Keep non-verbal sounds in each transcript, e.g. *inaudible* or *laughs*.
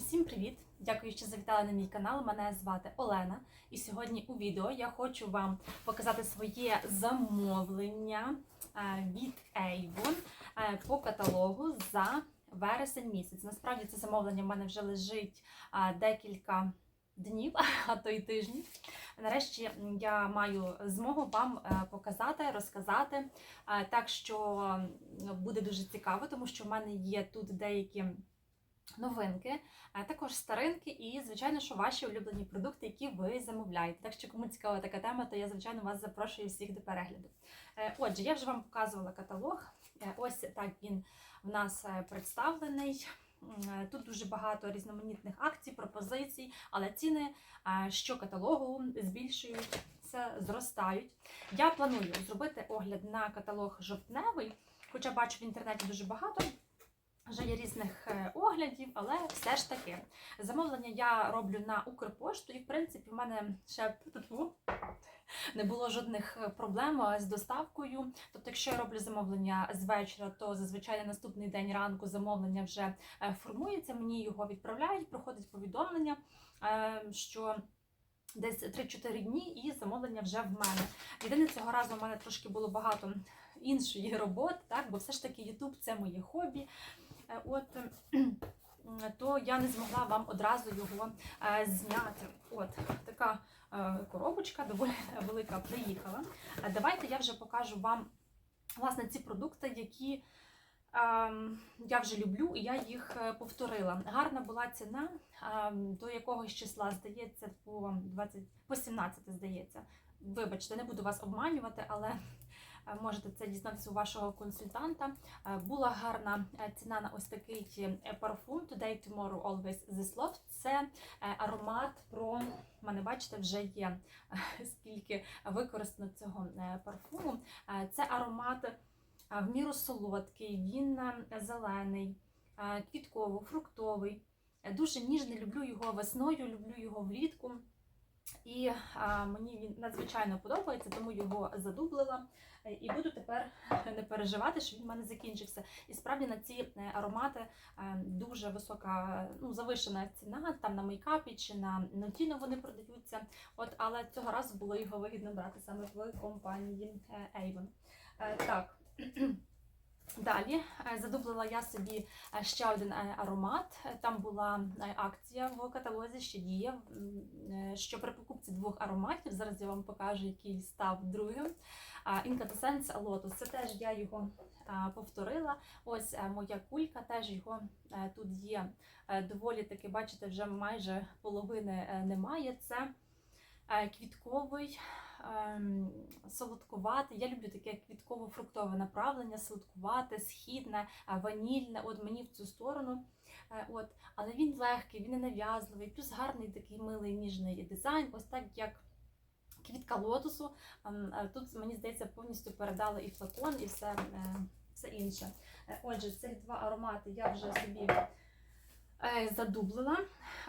Усім привіт! Дякую, що завітали на мій канал. Мене звати Олена. І сьогодні у відео я хочу вам показати своє замовлення е, від Avon е, по каталогу за вересень місяць. Насправді це замовлення в мене вже лежить е, декілька днів, *laughs* а то й тижнів. Нарешті я маю змогу вам показати, розказати. Так що буде дуже цікаво, тому що в мене є тут деякі новинки, а також старинки і, звичайно, що ваші улюблені продукти, які ви замовляєте. Так що, кому цікава така тема, то я, звичайно, вас запрошую всіх до перегляду. Е, Отже, я вже вам показувала каталог. Е, Ось так він в нас е, представлений. Тут дуже багато різноманітних акцій, пропозицій, але ціни е, щокаталогу збільшуються, зростають. Я планую зробити огляд на каталог жовтневий, хоча бачу в інтернеті дуже багато. Вже є різних е, оглядів, але все ж таки замовлення я роблю на Укрпошту, і в принципі в мене ще не було жодних е, проблем з доставкою. Тобто, якщо я роблю замовлення з вечора, то зазвичай на наступний день ранку замовлення вже е, формується. Мені його відправляють, проходить повідомлення, що. Десь 3-4 дні і замовлення вже в мене. Єдине цього разу в мене трошки було багато іншої роботи, так, бо все ж таки YouTube це моє хобі. Е, От *clears throat* то я не змогла вам одразу його е, зняти. От така е, коробочка, доволі *laughs* велика, приїхала. Давайте я вже покажу вам власне ці продукти, які ем, я вже люблю, і я їх повторила. Гарна була ціна ем, до якогось числа, здається, по 20, по 17, здається. Вибачте, не буду вас обманювати, але можете це дізнатися у вашого консультанта. Е, Була гарна е, ціна на ось такий е, парфум Today, Tomorrow, Always This Love. Це е, аромат про мене, бачите, вже є е, скільки використано цього е, парфуму. Е, Це аромат е, в міру солодкий, він е, зелений, е, квітково-фруктовий. Е, Дуже ніжний, люблю його весною, люблю його влітку. І а, мені він надзвичайно подобається, тому його задублила. Е, І буду тепер *laughs* не переживати, що він в мене закінчився. І справді на ці е, аромати е, дуже висока, ну, завишена ціна, там на мейкапі чи на нотіно вони продаються. От, але цього разу було його вигідно брати саме в компанії Avon. Так. *clears throat* Далі е, задублила я собі е, ще один е, аромат. Там була акція в каталозі, що діє, що при покупці двох ароматів, зараз я вам покажу, який став другим. Incandescence Lotus. Це теж я його повторила. Ось моя кулька, теж його тут є доволі таки, бачите, вже майже половини немає. Це квітковий солодкувате. Я люблю таке квітково-фруктове направлення, солодкувате, східне, е, ванільне. От мені в цю сторону. Е, От. Але він легкий, він не нав'язливий, плюс гарний такий милий ніжний дизайн, ось так як. Квітка лотосу. Ем, е, Тут, мені здається, повністю передали і флакон, і все, все інше. Отже, цих два аромати я вже собі задублила.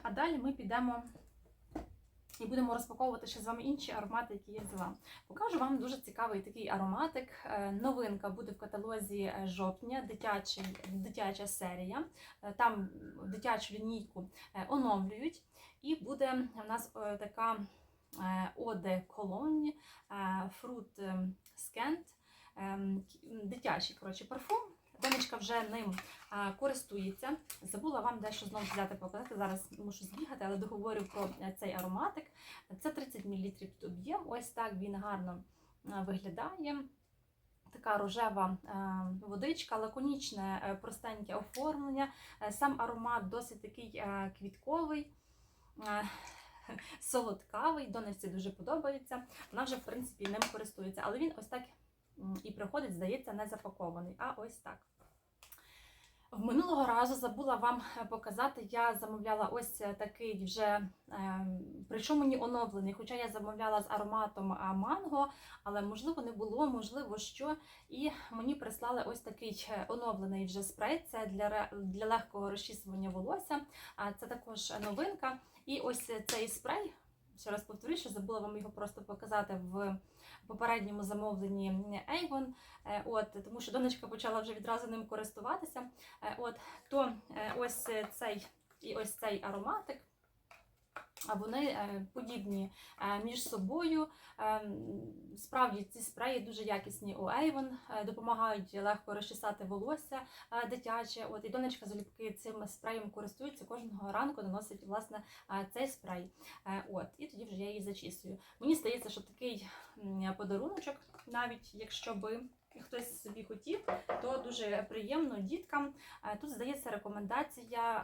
А далі ми підемо і будемо розпаковувати ще з вами інші аромати, які я взяла. Покажу вам дуже цікавий такий ароматик. Е, Новинка буде в каталозі е, жовтня, дитячий, дитяча серія. Е, Там дитячу лінійку оновлюють. І буде в нас така оде колонні, фрут скент, дитячий коротше, парфум. Донечка вже ним користується. Забула вам дещо знову взяти показати. Зараз мушу збігати, але договорю про е, цей ароматик. Це 30 мл тут об'єм. Ось так він гарно виглядає. Така рожева е, водичка, лаконічне, е, простеньке оформлення. Е, Сам аромат досить такий е, квітковий. е, *laughs* Солодкавий, донечці дуже подобається. Вона вже, в принципі, ним користується. Але він ось так і приходить, здається, не запакований. А ось так. В минулого разу забула вам е, показати, я замовляла ось е, такий вже, е, причому мені оновлений, хоча я замовляла з ароматом манго, але можливо не було, можливо, що. І мені прислали ось такий е, оновлений вже спрей. Це для, для легкого розчісування волосся. Це також новинка. І ось цей спрей. Ще раз повторюю, що забула вам його просто показати в попередньому замовленні Avon. Е, От, тому що донечка почала вже відразу ним користуватися. Е, От, то е, ось цей і ось цей ароматик. Вони е, подібні е, між собою. Е, Справді ці спреї дуже якісні у Avon, допомагають легко розчесати волосся дитяче. От і донечка залюбки цим спреєм користується кожного ранку, наносить власне цей спрей. От і тоді вже я її зачісую. Мені здається, що такий подаруночок, навіть якщо би хтось собі хотів, то дуже приємно діткам. Е, Тут здається рекомендація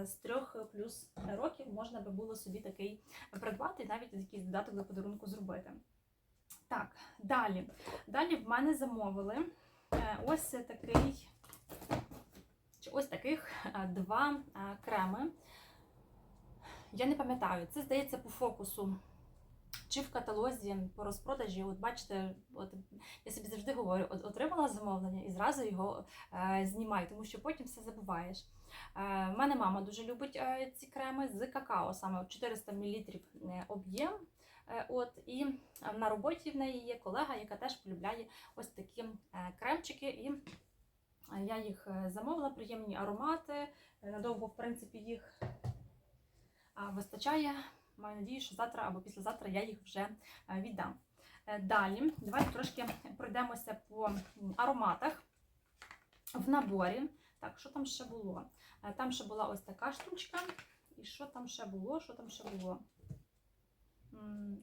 е, з трьох плюс років можна би було собі такий придбати, і навіть якийсь додаток до подарунку зробити. Так, далі. Далі в мене замовили е, ось такий, ось таких два креми. Я не пам'ятаю, це здається по фокусу. Чи в каталозі по розпродажі, от бачите, от я собі завжди говорю, от отримала замовлення і зразу його е, знімай, тому що потім все забуваєш. Е, в мене мама дуже любить е, ці креми з какао, саме 400 мл об'єм. Е, От і на роботі в неї є колега, яка теж полюбляє ось такі е, кремчики. І е, я їх е, замовила, приємні аромати. Е, Надовго, в принципі, їх вистачає. Маю надію, що завтра або післязавтра я їх вже е, віддам. Е, Далі, давайте трошки пройдемося по ароматах в наборі. Так, що там ще було? Е, Там ще була ось така штучка. І що там ще було? Що там ще було?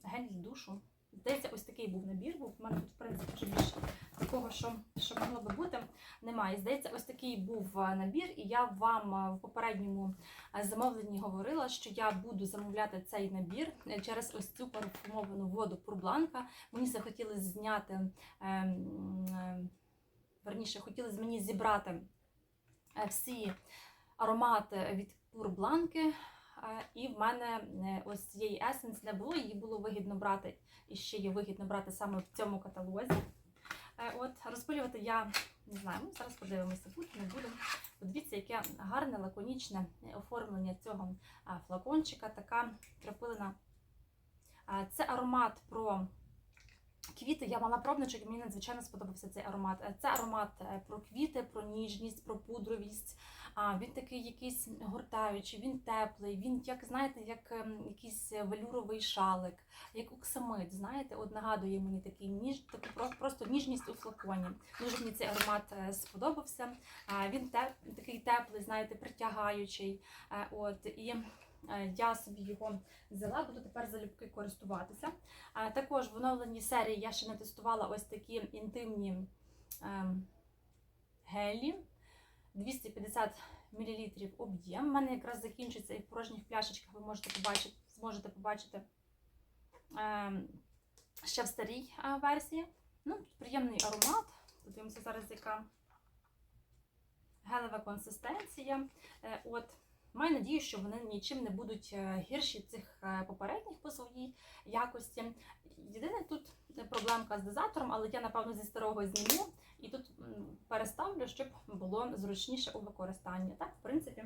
Гель для душу. Здається, ось такий був набір, був. У мене тут, в принципі, більше такого, що, що могло би бути, немає. Здається, ось такий був набір, і я вам в попередньому замовленні говорила, що я буду замовляти цей набір е, через ось цю парфумовану воду Пурбланка. Мені захотілося зняти, ем, е, верніше, хотілося мені зібрати е, всі аромати від Пурбланки. І в мене ось цієї есенс не було, її було вигідно брати, і ще є вигідно брати саме в цьому каталозі. Е, От розпилювати я не знаю, зараз подивимося, тут не будемо. Подивіться, яке гарне лаконічне оформлення цього флакончика, така припилена. Це аромат про квіти. Я мала пробничок, мені надзвичайно сподобався цей аромат. Е, Це аромат е, про квіти, про ніжність, про пудровість. А, Він такий якийсь гортаючий, він теплий, він, як знаєте, як ем, якийсь велюровий шалик, як оксамит, знаєте, от нагадує мені такий ніж, таку просто ніжність у флаконі. Дуже мені цей аромат е, сподобався. Він те, такий теплий, знаєте, притягаючий. Е, От і е, я собі його взяла, буду тепер залюбки користуватися. Також в оновленій серії я ще не тестувала ось такі інтимні ем, гелі. 250 мл об'єм. У мене якраз закінчиться і в порожніх пляшечках ви можете побачити, зможете побачити ем, ще в старій е, версії. Ну, приємний аромат. Подивимося зараз, яка гелева консистенція. Е, От. Маю надію, що вони нічим не будуть е, гірші цих е, попередніх по своїй якості. Єдине тут проблемка з дозатором, але я, напевно, зі старого зніму і тут переставлю, щоб було зручніше у використанні. Так, в принципі,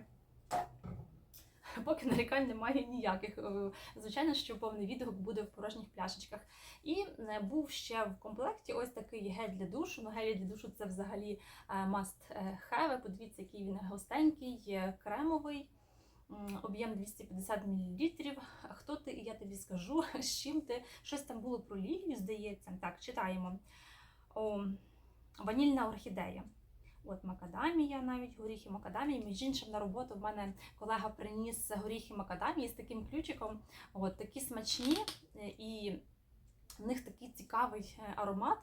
поки нарікань немає ніяких. Е, Звичайно, що повний відгук буде в порожніх пляшечках. І е, був ще в комплекті ось такий гель для душу. Ну, гель для душу це взагалі е, must have. Подивіться, який він густенький, е, кремовий. Об'єм 250 мл. Хто ти, я тобі скажу, *laughs* з чим ти щось там було про лілію, здається. Так, читаємо. О, ванільна орхідея. От макадамія, навіть горіхи макадамії. Між іншим на роботу в мене колега приніс горіхи макадамії з таким ключиком. От такі смачні, е, і в них такий цікавий е, аромат.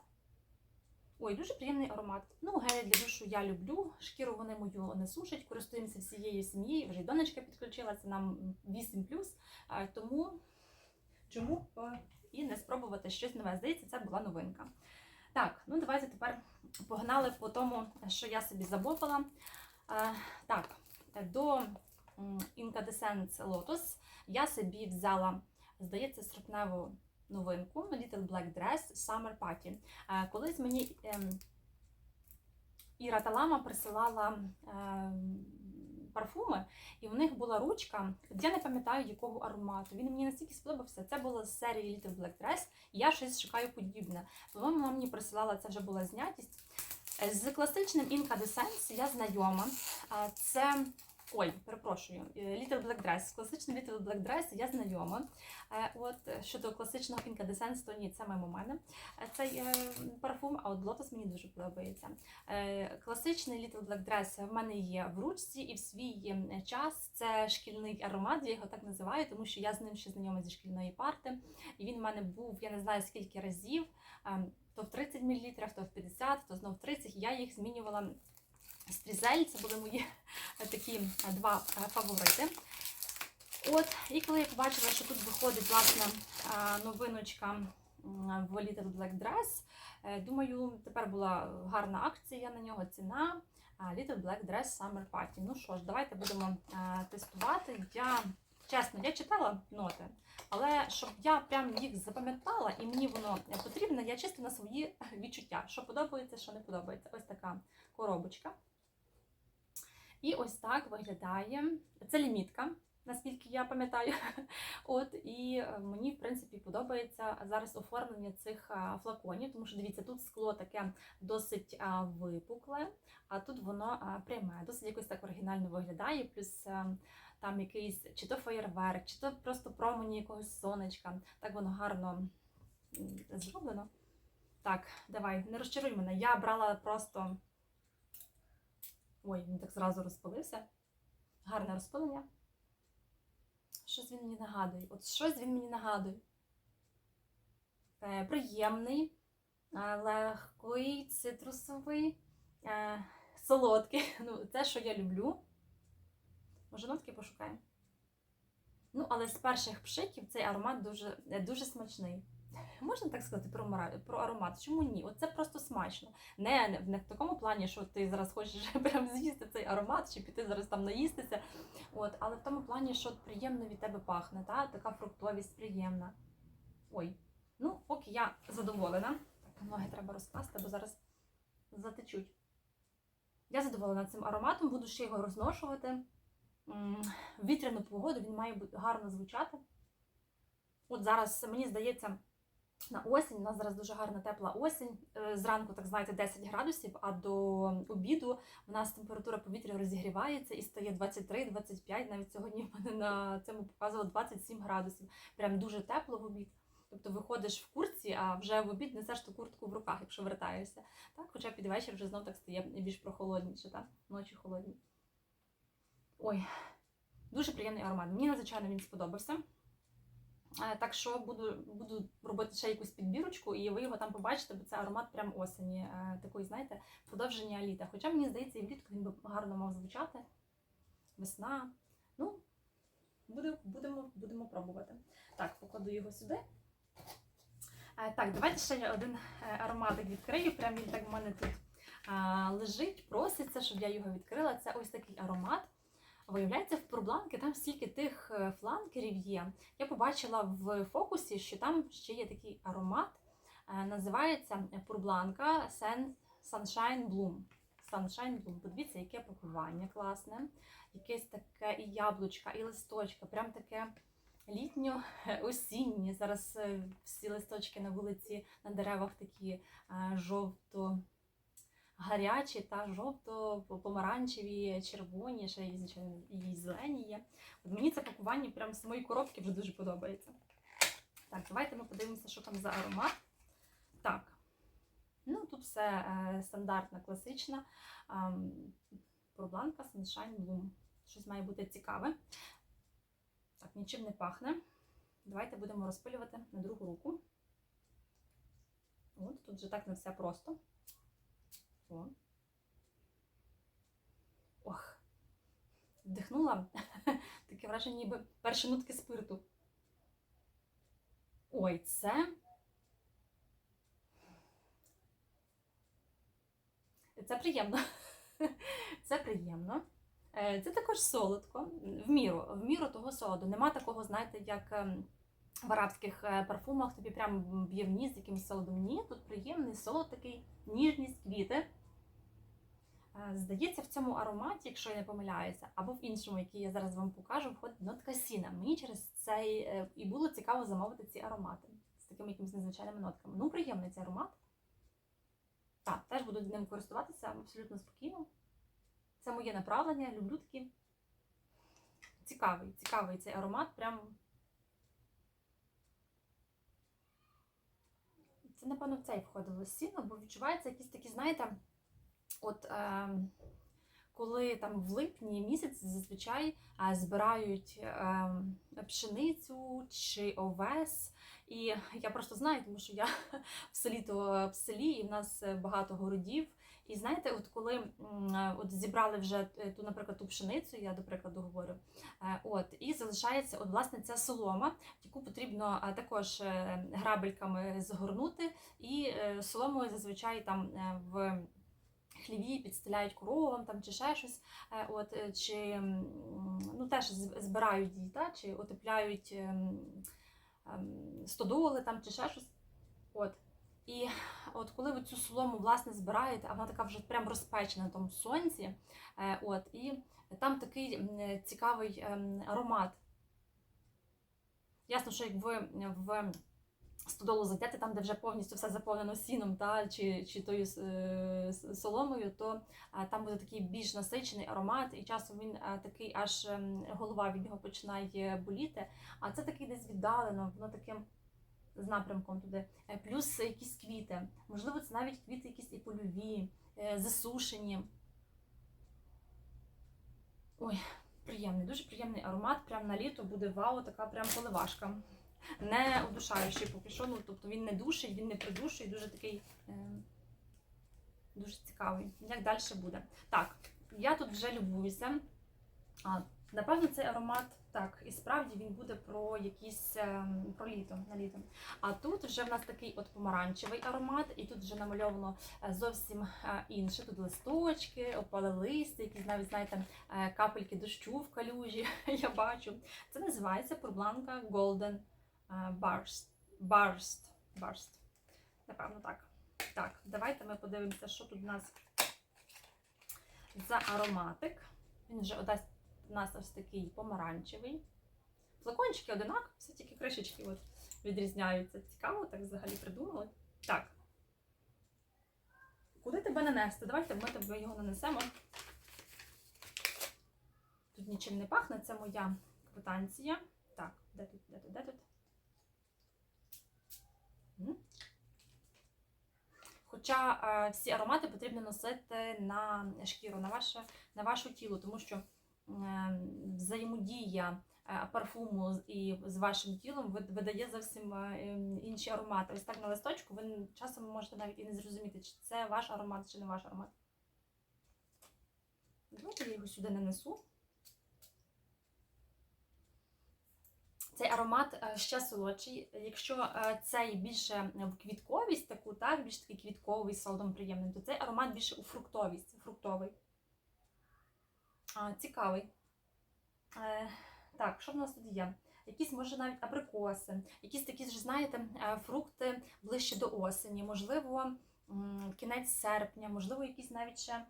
Ой, дуже приємний аромат. Ну, гель для душу я люблю. Шкіру вони мою не сушать, користуємося всією сім'єю. Вже й донечка підключилася, нам 8 Тому чому і не спробувати щось нове. Здається, це була новинка. Так, ну давайте тепер погнали по тому, що я собі замовила. Е, Так, до Incandescent Lotus я собі взяла, здається, серпневу новинку Little Black Dress Summer Party. Е, Колись мені ем, Іра Талама присилала ем, парфуми, і в них була ручка. Я не пам'ятаю якого аромату. Він мені настільки сподобався. Це було з серії Little Black Dress, я щось шукаю подібне. По-моєму, вона мені присилала це вже була знятість. Е, З класичним Incandescence я знайома. Це Ой, перепрошую, е, Little Black Dress. Класичний Little Black Dress я знайома. Е, От щодо класичного Incandescence, то ні, це мимо мене. Е, Цей парфум, а от Lotus мені дуже подобається. Класичний Little Black Dress в мене є в ручці, і в свій е, час це шкільний аромат, я його так називаю, тому що я з ним ще знайома зі шкільної парти. І він в мене був, я не знаю скільки разів, е, то в 30 мл, то в 50, то знов 30. Я їх змінювала з Трізель. Це були мої *laughs* такі е, два е, фаворити. От, і коли я побачила, що тут виходить власне е, новиночка в Little Black Dress, думаю, тепер була гарна акція на нього, ціна. Little Black Dress Summer Party. Ну що ж, давайте будемо тестувати. Я чесно, я читала ноти, але щоб я прям їх запам'ятала і мені воно потрібно, я чисто на свої *laughs* відчуття, що подобається, що не подобається. Ось така коробочка. І ось так виглядає. Це лімітка, наскільки я пам'ятаю. *laughs* От, і е, мені, в принципі, подобається зараз оформлення цих флаконів, тому що дивіться, тут скло таке досить випукле, а тут воно пряме, досить якось так оригінально виглядає. Плюс там якийсь чи то феєрверк, чи то просто промені якогось сонечка. Так воно гарно зроблено. Так, давай, не розчаруй мене. Я брала просто. Ой, він так зразу розпалився. Гарне розпилення. Щось він мені нагадує. От щось він мені нагадує. Е, приємний, е, легкий, цитрусовий, е, солодкий. *laughs* Ну, це, що я люблю. Може, нотки пошукаємо. Ну, але з перших пшиків цей аромат дуже, дуже смачний. Можна так сказати про, мара- про аромат? Чому ні? От це просто смачно. Не в такому плані, що ти зараз хочеш *laughs* прям з'їсти цей аромат, чи піти зараз там наїстися. От, але в тому плані, що приємно від тебе пахне, та? така фруктовість приємна. Ой, ну поки я задоволена. Так, ноги треба розкласти, бо зараз затечуть. Я задоволена цим ароматом, буду ще його розношувати. В вітряну погоду він має гарно звучати. От зараз, мені здається, на осінь, у нас зараз дуже гарна тепла осінь. Е, Зранку, так знаєте, 10 градусів, а до обіду у нас температура повітря розігрівається і стає 23-25. Навіть сьогодні в мене на цьому показувало 27 градусів. Прям дуже тепло в обід. Тобто виходиш в куртці, а вже в обід несеш ту куртку в руках, якщо вертаєшся. Так, хоча під вечір вже знов так стає більш прохолодніше, так? ночі холодні. Ой, дуже приємний аромат. Мені надзвичайно він сподобався. Е, Так що буду, буду робити ще якусь підбірочку, і ви його там побачите, бо це аромат прям осені, е, такої, знаєте, продовження літа. Хоча мені здається, і влітку він би гарно мав звучати. Весна. Ну, буде, будемо, будемо пробувати. Так, покладу його сюди. Е, Так, давайте ще один ароматик відкрию. Прям він так в мене тут лежить, проситься, щоб я його відкрила. Це ось такий аромат. Виявляється, в пурбланки там стільки тих е, фланкерів є. Я побачила в фокусі, що там ще є такий аромат. е, Називається пурбланка Sunshine Bloom. Sunshine Bloom. Подивіться, яке пакування класне. Якесь таке і яблучка, і листочка. Прям таке літньо-осіннє. *laughs* Зараз е, всі листочки на вулиці, на деревах такі жовто гарячі та жовто-помаранчеві, червоні, ще і, зелені є. От мені це пакування прямо з самої коробки вже дуже подобається. Так, давайте ми подивимося, що там за аромат. Так. Ну, тут все е, стандартна, класична. Ем, Пробланка Sunshine Bloom. Щось має бути цікаве. Так, нічим не пахне. Давайте будемо розпилювати на другу руку. От, тут же так не все просто. О. Ох. Вдихнула. *laughs* Таке враження, ніби перші нутки спирту. Ой, це. Це приємно. *laughs* Це приємно. Е, Це також солодко, в міру, в міру того солоду. Нема такого, знаєте, як ем, в арабських е, парфумах тобі прям б'є в ніс якимось солодом. Ні, тут приємний солод такий, ніжність, квіти. Е, Здається, в цьому ароматі, якщо я не помиляюся, або в іншому, який я зараз вам покажу, входить нотка сіна. Мені через цей е, і було цікаво замовити ці аромати з такими якимись незвичайними нотками. Ну, приємний цей аромат. Так, теж буду ним користуватися абсолютно спокійно. Це моє направлення, люблю такі цікавий, цікавий цей аромат. Прям. Це, напевно, в цей входило сіно, бо відчувається якісь такі, знаєте, от е, коли там в липні місяць зазвичай е, збирають е, пшеницю чи овес. І я просто знаю, тому що я *laughs* в селі то в селі, і в нас багато городів. І знаєте, от коли е, от зібрали вже е, ту, наприклад, ту пшеницю, я до прикладу говорю, от і залишається от власне ця солома, яку потрібно також грабельками згорнути, і соломою зазвичай там в хліві підстеляють коровам там чи ще щось, е, от е, чи ну теж збирають її, та, чи отепляють. ем, ем, стодоли там чи ще щось. От. І от коли ви цю солому власне збираєте, а вона така вже прям розпечена на тому сонці, е, от, і там такий цікавий ем, аромат. Ясно, що як ви в стодолу зайдете, там, де вже повністю все заповнено сіном та, чи, чи тою е, соломою, то а, там буде такий більш насичений аромат, і часом він а, такий аж ем, голова від нього починає боліти. А це такий десь віддалено, воно таким з напрямком туди. Е, Плюс якісь квіти. Можливо, це навіть квіти якісь і польові, е, засушені. Ой, приємний, дуже приємний аромат. Прям на літо буде вау, така прям поливашка. Не удушаючий поки що, ну, тобто він не душить, він не придушує, дуже такий е, дуже цікавий. Як далі буде? Так, я тут вже любуюся. А, напевно, цей аромат так, і справді він буде про якісь ем, про літо на літо. А тут вже в нас такий от помаранчевий аромат, і тут вже намальовано е, зовсім е, інше. Тут листочки, опали листя, якісь навіть знаєте, е, капельки дощу в калюжі. *laughs* Я бачу. Це називається Пурбланка Golden е, Burst. Burst. Burst. Напевно, так. Так, давайте ми подивимося, що тут у нас за ароматик. Він вже одасть у нас ось такий помаранчевий. Флакончики одинакові, все тільки кришечки от відрізняються. Цікаво, так взагалі придумали. Так. Куди тебе нанести? Давайте ми тебе його нанесемо. Тут нічим не пахне, це моя квитанція. Так, де тут, де тут, де тут? Хоча е, всі аромати потрібно носити на шкіру, на ваше, на ваше тіло, тому що е, взаємодія е, парфуму і з вашим тілом видає зовсім інші аромати. Ось так на листочку ви часом можете навіть і не зрозуміти, чи це ваш аромат, чи не ваш аромат. Давайте я його сюди нанесу. Цей аромат е, ще солодший. Якщо е, цей більше в квітковість таку, так, більш такий квітковий, з солодом приємним, то цей аромат більше у фруктовість, фруктовий. Цікавий. Е, так, що в нас тут є? Якісь, може, навіть абрикоси, якісь такі ж, знаєте, фрукти ближче до осені, можливо, кінець серпня, можливо, якісь навіть ще,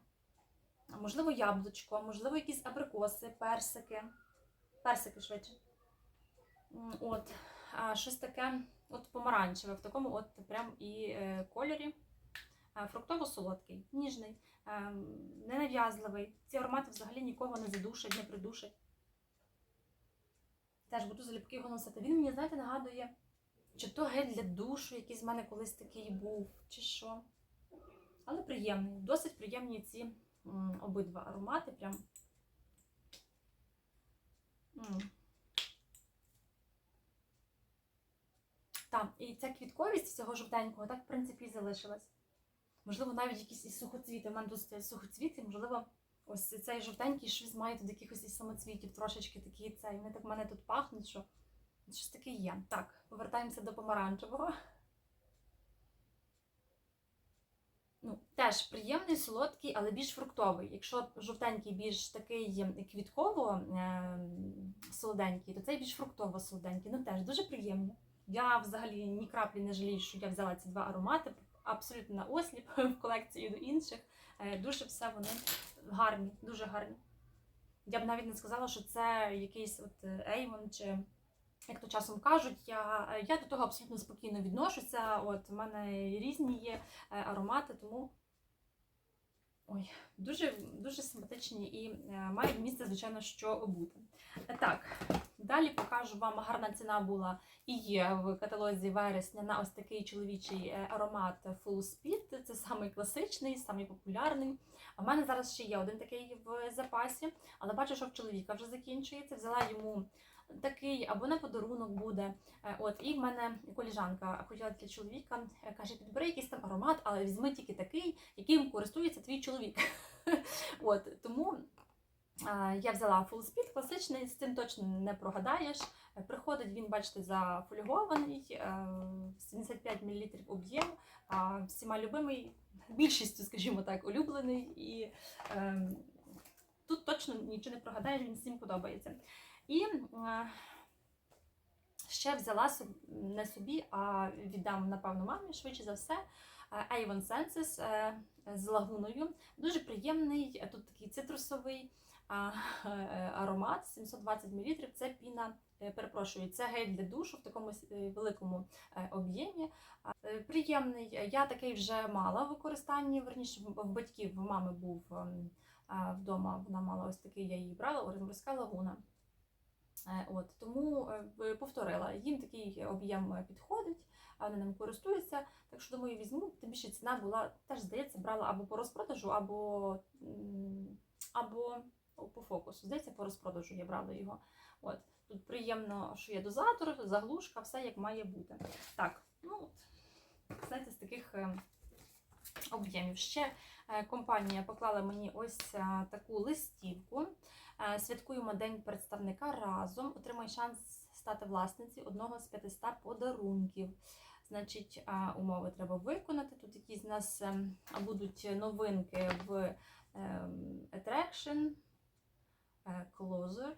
можливо, яблучко, можливо, якісь абрикоси, персики. Персики швидше. От, щось таке, от помаранчеве, в такому от прям і е, кольорі. Фруктово-солодкий, ніжний, ненав'язливий. Ці аромати взагалі нікого не задушать, не придушать. Теж буду залюбки його носити. Він мені, знаєте, нагадує, чи то гель для душу, який з мене колись такий був, чи що. Але приємний. Досить приємні ці обидва аромати. Прям. М. Так, і ця квітковість цього жовтенького так, в принципі, і залишилась. Можливо, навіть якісь із сухоцвіти. У мене тут стоять сухоцвіти, можливо, ось цей жовтенький щось має тут якихось із самоцвітів, трошечки такі цей. Вони так в мене тут пахнуть, що щось таке є. Так, повертаємося до помаранчевого. Ну, теж приємний, солодкий, але більш фруктовий. Якщо жовтенький більш такий квітково е, солоденький, то цей більш фруктово солоденький. Ну теж дуже приємні. Я взагалі ні краплі не жалію, що я взяла ці два аромати. Абсолютно на осліп *laughs* в колекцію до інших. Е, Дуже все вони гарні, дуже гарні. Я б навіть не сказала, що це якийсь от Avon чи як то часом кажуть, я, я до того абсолютно спокійно відношуся. От у мене різні є е, аромати, тому Ой, дуже, дуже симпатичні і е, мають місце, звичайно, що бути. Е, Так, далі покажу вам гарна ціна була і є в каталозі вересня на ось такий чоловічий е, аромат Full Speed. Це самий класичний, самий популярний. В мене зараз ще є один такий в запасі, але бачу, що в чоловіка вже закінчується. Взяла йому такий або на подарунок буде. Е, От, і в мене коліжанка хотіла для чоловіка, е, каже, підбери якийсь там аромат, але візьми тільки такий, яким користується твій чоловік. *laughs* От, тому я взяла Full Speed класичний, з цим точно не прогадаєш. Е, Приходить він, бачите, зафольгований, е, 75 мл об'єм, всіма любимий, більшістю, скажімо так, улюблений. І е, тут точно нічого не прогадаєш, він всім подобається. І е, ще взяла не собі, а віддам, напевно, мамі, швидше за все. е, Avon Senses е, з лагуною. Дуже приємний, е, тут такий цитрусовий е, аромат 720 мл. Це піна, е, перепрошую, це гель для душу в такому е, великому е, об'ємі. Е, Приємний. Я такий вже мала в використанні, верніше в батьків в мами був ем, вдома. Вона мала ось такий, я її брала, Оренбурзька лагуна. Е, От, тому е, повторила, їм такий об'єм е, підходить, вони ним користуються. Так що думаю, візьму. Тим більше ціна була, теж здається, брала або по розпродажу, або, або по фокусу. Здається, по розпродажу я брала його. От. Тут приємно, що є дозатор, заглушка, все як має бути. Так, ну от, знаєте, з таких е, об'ємів. Ще е, компанія поклала мені ось е, таку листівку. Святкуємо День представника разом. Отримай шанс стати власниці одного з 500 подарунків. Значить, умови треба виконати. Тут якісь у нас ем, будуть новинки в ем, Attraction, Closer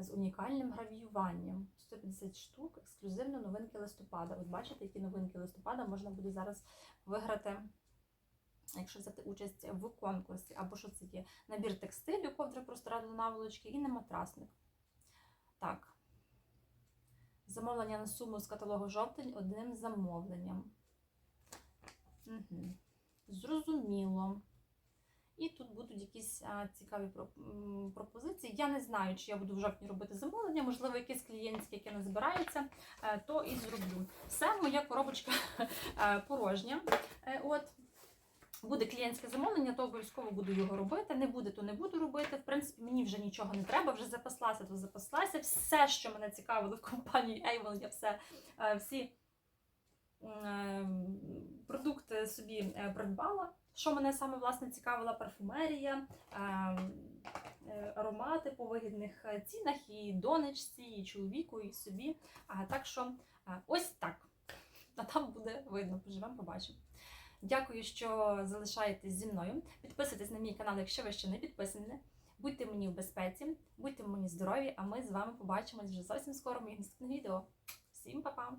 з унікальним гравіюванням. 150 штук, ексклюзивно новинки листопада. От бачите, які новинки листопада можна буде зараз виграти якщо взяти участь в конкурсі, або що це є набір текстилю, ковдри простирадло наволочки і нематрасник. Так. Замовлення на суму з каталогу жовтень одним замовленням. Угу. Зрозуміло. І тут будуть якісь цікаві пропозиції. Я не знаю, чи я буду в жовтні робити замовлення, можливо, якесь клієнтське, яке не збирається, е, то і зроблю. Все, моя коробочка *laughs* е, порожня. Е, От. Буде клієнтське замовлення, то обов'язково буду його робити. Не буде, то не буду робити. В принципі, мені вже нічого не треба, вже запаслася, то запаслася. Все, що мене цікавило в компанії Avon, я все, всі продукти собі придбала. Що мене саме власне цікавила парфумерія, е, е, аромати по вигідних е, цінах і донечці, і чоловіку, і собі. Так що е, ось так. А там буде видно, поживемо, побачимо. Дякую, що залишаєтесь зі мною. Підписуйтесь на мій канал, якщо ви ще не підписані. Будьте мені в безпеці, будьте мені здорові, а ми з вами побачимось вже зовсім скоро в моїх наступних відео. Всім па-па!